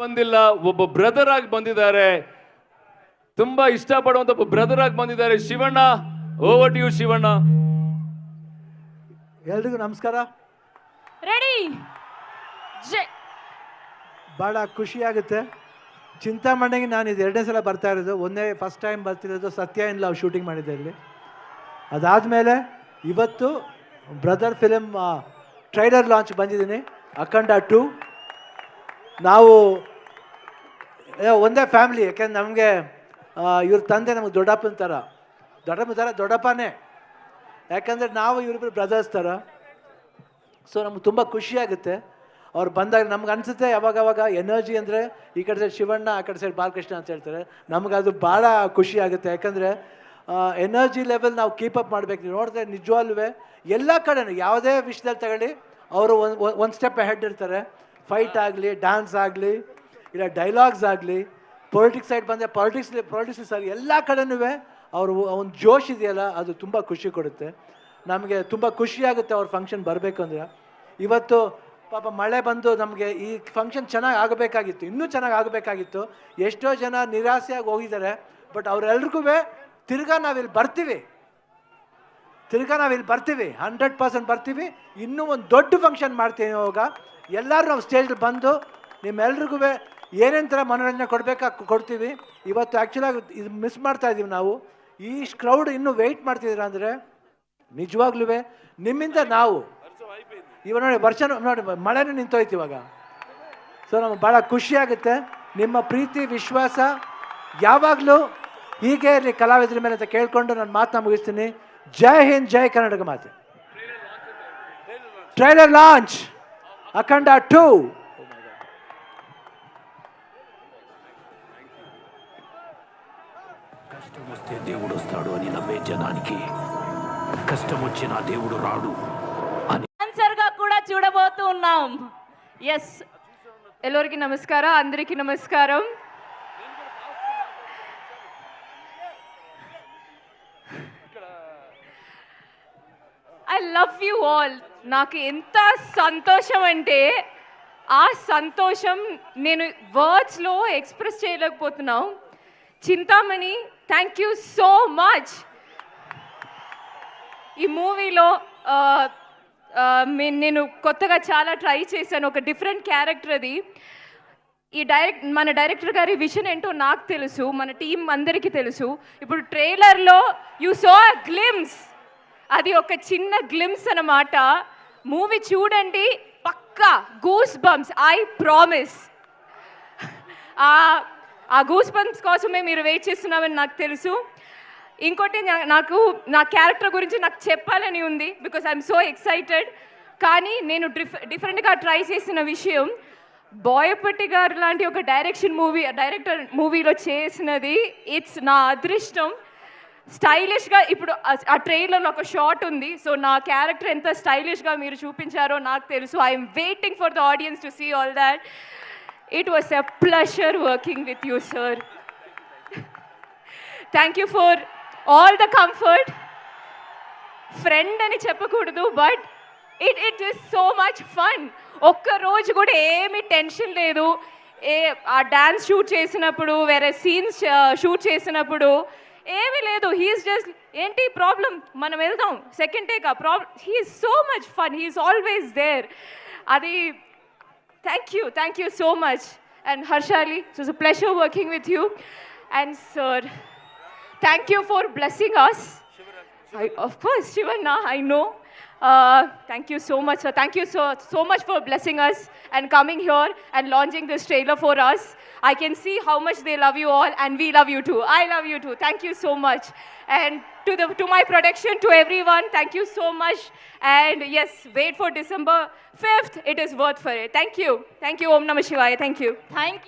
ಬಂದಿಲ್ಲ ಒಬ್ಬ ಬ್ರದರ್ ಆಗಿ ಬಂದಿದ್ದಾರೆ. ತುಂಬಾ ಇಷ್ಟಪಡುವಂತ ಒಬ್ಬ ಬ್ರದರ್ ಆಗಿ ಬಂದಿದ್ದಾರೆ. Shivanna over to you Shivanna. ಎಲ್ರಿಗೂ ನಮಸ್ಕಾರ. ರೆಡಿ ಬಹಳ ಭಾಳ ಖುಷಿಯಾಗುತ್ತೆ. ಚಿಂತಾಮಣಿಗೆ ನಾನು ಇದು ಎರಡನೇ ಸಲ ಬರ್ತಾ ಇರೋದು. ಒಂದೇ ಫಸ್ಟ್ ಟೈಮ್ ಬರ್ತಿರೋದು ಸತ್ಯ ಇನ್ ಲವ್ ಶೂಟಿಂಗ್ ಮಾಡಿದ್ದೆ ಇಲ್ಲಿ. ಅದಾದಮೇಲೆ ಇವತ್ತು ಬ್ರದರ್ ಫಿಲಮ್ ಟ್ರೈಲರ್ ಲಾಂಚ್ ಬಂದಿದ್ದೀನಿ. ಅಖಂಡ ಟು ನಾವು ಒಂದೇ ಫ್ಯಾಮಿಲಿ ಯಾಕೆಂದ್ರೆ ನಮಗೆ ಇವ್ರ ತಂದೆ ನಮಗೆ ದೊಡ್ಡಪ್ಪನ ಥರ ದೊಡ್ಡಪ್ಪನ ಥರ ದೊಡ್ಡಪ್ಪನೇ. ಯಾಕಂದರೆ ನಾವು ಇವರಿಬ್ಬರು ಬ್ರದರ್ಸ್ ಥರ ಸೊ ನಮ್ಗೆ ತುಂಬ ಖುಷಿಯಾಗುತ್ತೆ ಅವ್ರು ಬಂದಾಗ ನಮ್ಗೆ ಅನಿಸುತ್ತೆ ಯಾವಾಗ ಅವಾಗ ಎನರ್ಜಿ ಅಂದರೆ ಈ ಕಡೆ ಸೈಡ್ ಶಿವಣ್ಣ, ಆ ಕಡೆ ಸೈಡ್ ಬಾಲಕೃಷ್ಣ ಅಂತ ಹೇಳ್ತಾರೆ. ನಮ್ಗೆ ಅದು ಭಾಳ ಖುಷಿ ಆಗುತ್ತೆ. ಯಾಕಂದರೆ ಎನರ್ಜಿ ಲೆವೆಲ್ ನಾವು ಕೀಪಪ್ ಮಾಡಬೇಕು. ನೀವು ನೋಡಿದ್ರೆ ನಿಜವಾಗ್ಲೂ ಎಲ್ಲ ಕಡೆ ಯಾವುದೇ ವಿಷಯದಲ್ಲಿ ತಗೊಳ್ಳಿ, ಅವರು ಒಂದು ಒಂದು ಸ್ಟೆಪ್ ಹೆಡ್ ಇರ್ತಾರೆ. ಫೈಟ್ ಆಗಲಿ ಡ್ಯಾನ್ಸ್ ಆಗಲಿ ಇಲ್ಲ ಡೈಲಾಗ್ಸ್ ಆಗಲಿ ಪೊಲಿಟಿಕ್ಸ್ ಸೈಡ್ ಬಂದರೆ ಪಾಲಿಟಿಕ್ಸ್ ಪಾಲಿಟಿಕ್ಸ್ ಸರ್ ಎಲ್ಲ ಕಡೆನೂ ಅವರು ಒಂದು ಜೋಶ್ ಇದೆಯಲ್ಲ, ಅದು ತುಂಬ ಖುಷಿ ಕೊಡುತ್ತೆ. ನಮಗೆ ತುಂಬ ಖುಷಿಯಾಗುತ್ತೆ ಅವ್ರ ಫಂಕ್ಷನ್ ಬರಬೇಕು ಅಂದರೆ. ಇವತ್ತು ಪಾಪ ಮಳೆ ಬಂದು ನಮಗೆ ಈ ಫಂಕ್ಷನ್ ಚೆನ್ನಾಗಿ ಆಗಬೇಕಾಗಿತ್ತು, ಇನ್ನೂ ಚೆನ್ನಾಗಿ ಆಗಬೇಕಾಗಿತ್ತು. ಎಷ್ಟೋ ಜನ ನಿರಾಸೆಯಾಗಿ ಹೋಗಿದ್ದಾರೆ ಬಟ್ ಅವರೆಲ್ರಿಗೂ ತಿರ್ಗಾ ನಾವಿಲ್ಲಿ ಬರ್ತೀವಿ. ತಿರ್ಗಾ ನಾವು ಇಲ್ಲಿ ಬರ್ತೀವಿ ಹಂಡ್ರೆಡ್ ಪರ್ಸೆಂಟ್ ಬರ್ತೀವಿ. ಇನ್ನೂ ಒಂದು ದೊಡ್ಡ ಫಂಕ್ಷನ್ ಮಾಡ್ತೀವಿ ಇವಾಗ. ಎಲ್ಲರೂ ನಾವು ಸ್ಟೇಜ್ ಬಂದು ನಿಮ್ಮೆಲ್ರಿಗೂ ಏನೇನು ಥರ ಮನೋರಂಜನೆ ಕೊಡಬೇಕಾ ಕೊಡ್ತೀವಿ? ಇವತ್ತು ಆ್ಯಕ್ಚುಲಾಗಿ ಇದು ಮಿಸ್ ಮಾಡ್ತಾ ಇದ್ದೀವಿ ನಾವು. ಈ ಕ್ರೌಡ್ ಇನ್ನೂ ವೆಯ್ಟ್ ಮಾಡ್ತಿದ್ದೀರಾ ಅಂದರೆ ನಿಜವಾಗ್ಲೂ ನಿಮ್ಮಿಂದ ನಾವು. ಇವಾಗ ನೋಡಿ ವರ್ಷ ನೋಡಿ, ಮಳೆನೂ ನಿಂತೋಯ್ತು ಇವಾಗ. ಸೊ ನಮ್ಗೆ ಭಾಳ ಖುಷಿಯಾಗುತ್ತೆ ನಿಮ್ಮ ಪ್ರೀತಿ, ವಿಶ್ವಾಸ ಯಾವಾಗಲೂ ಹೀಗೆ ಇರಲಿ, ಕಲಾವಿದರ ಮೇಲೆ ಅಂತ ಕೇಳಿಕೊಂಡು ನಾನು ಮಾತನ್ನ ಮುಗಿಸ್ತೀನಿ. ಜೈ ಹಿಂದ್, ಜೈ ಕರ್ನಾಟಕ ಮಾತೆ. ಟ್ರೈಲರ್ ಲಾಂಚ್ ಅಖಂಡ ಟೂ కష్టం వస్తే దేవుడు వస్తాడు అని నమ్మే జనానికి కష్టం వచ్చినా దేవుడు రాడు అని ఆన్సర్గా కూడా చూడబోతూ ఉన్నాం. ఎస్ ఎల్లరికి నమస్కారం అందరికీ నమస్కారం. ఐ లవ్ యూ ఆల్ నాకు ఎంత సంతోషం అంటే ఆ సంతోషం నేను వర్డ్స్లో ఎక్స్ప్రెస్ చేయలేకపోతున్నాం. Chintamani thank you so much ఈ మూవీలో నేను కొత్తగా చాలా ట్రై చేశాను ఒక డిఫరెంట్ క్యారెక్టర్ అది. ఈ డైరెక్ట్ మన డైరెక్టర్ గారి విజన్ ఏంటో నాకు తెలుసు మన టీం అందరికీ తెలుసు. ఇప్పుడు ట్రైలర్లో యూ సో గ్లిమ్స్ అది ఒక చిన్న గ్లిమ్స్ అన్నమాట. మూవీ చూడండి పక్కా గూస్ బంప్స్ ఐ ప్రామిస్ ఆ గూస్ బంప్స్ కోసమే మీరు వెయిట్ చేస్తున్నామని నాకు తెలుసు. ఇంకోటి నాకు నా క్యారెక్టర్ గురించి నాకు చెప్పాలని ఉంది బికాస్ ఐఎమ్ సో ఎక్సైటెడ్ కానీ నేను డిఫ్ డిఫరెంట్గా ట్రై చేసిన విషయం బోయపట్టి గారు లాంటి ఒక డైరెక్షన్ మూవీ డైరెక్టర్ మూవీలో చేసినది ఇట్స్ నా అదృష్టం. స్టైలిష్గా ఇప్పుడు ఆ- ఆ ట్రైలర్లో ఒక షాట్ ఉంది. సో నా క్యారెక్టర్ ఎంత స్టైలిష్గా మీరు చూపించారో నాకు తెలుసు. I'm waiting for the audience to see all that it was a pleasure working with you sir thank you for all the comfort friend అని చెప్పకూడదు but it it is so much fun ఒక్క రోజు కూడా ఏమి tension లేదు. ఏ ఆ dance shoot చేసినప్పుడు వేరే సీన్స్ షూట్ చేసినప్పుడు ఏమీ లేదు. హీఈస్ జస్ట్ ఏంటి ప్రాబ్లం మనం వెళ్దాం. సెకండ్ టేక్ ఆ problem he's so much fun he's always there అది Thank you. Thank you so much. And Harshali, it was a pleasure working with you. And sir, thank you for blessing us. I, of course, Shivana, I know. Uh, thank you so much, sir. Thank you so, so much for blessing us and coming here and launching this trailer for us. I can see how much they love you all, and we love you too. I love you too. Thank you so much. And to the to my production, to everyone, thank you so much. And yes, wait for December 5th. It is worth for it. Thank you. Thank you, Om Namah Shivaya. Thank you. Thank